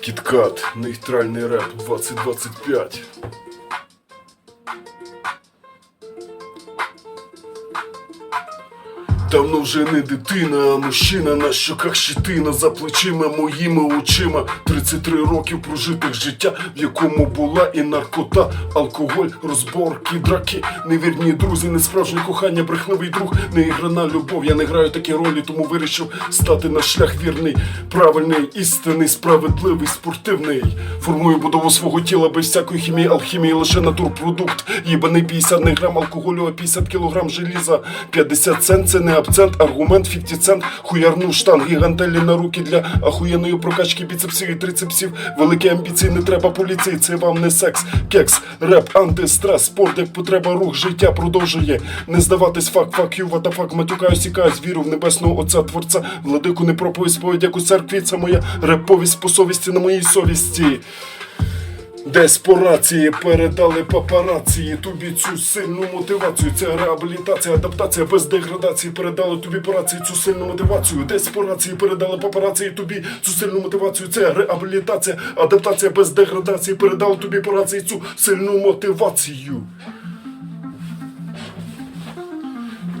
Кіткат, нейтральний реп 2025. Давно вже не дитина, а мужчина на щоках щитина за плечима моїми очима. 33 років прожитих життя, в якому була і наркота, алкоголь, розборки, драки, невірні друзі, несправжнє кохання, брехливий друг, неіграна любов. Я не граю такі ролі, тому вирішив стати на шлях вірний, правильний, істинний, справедливий, спортивний. Формую будову свого тіла без всякої хімії, алхімії, лише натурпродукт. Єбаний 50 не грам алкоголю, а 50 кілограм желіза. 50 цент це не абцент, аргумент 50 цент, хуярну штанги, гантелі на руки для ахуєнної прокачки біцепсів і трицепсів. Великі амбіції не треба поліції, це вам не секс, кекс, реп, антистрес, спорт як потреба, рух, життя продовжує. Не здаватись, фак, фак, ю, ватафак, матюкаю, сікаюсь, віру в небесного отця творця. Владику не проповідь, сповідь, як у церкві, це моя реповість по совісті на моїй совісті. Десь по рації передали папарації тобі цю сильну мотивацію. Це реабілітація, адаптація без деградації. Передали тобі по рації цю сильну мотивацію. Десь по рації передали папарації тобі цю сильну мотивацію. Це реабілітація, адаптація без деградації. Передали тобі по рації цю сильну мотивацію.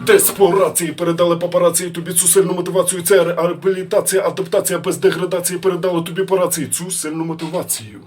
Десь по рації передали папарації тобі цю сильну мотивацію. Це реабілітація, адаптація без деградації. Передали тобі по рації цю сильну мотивацію.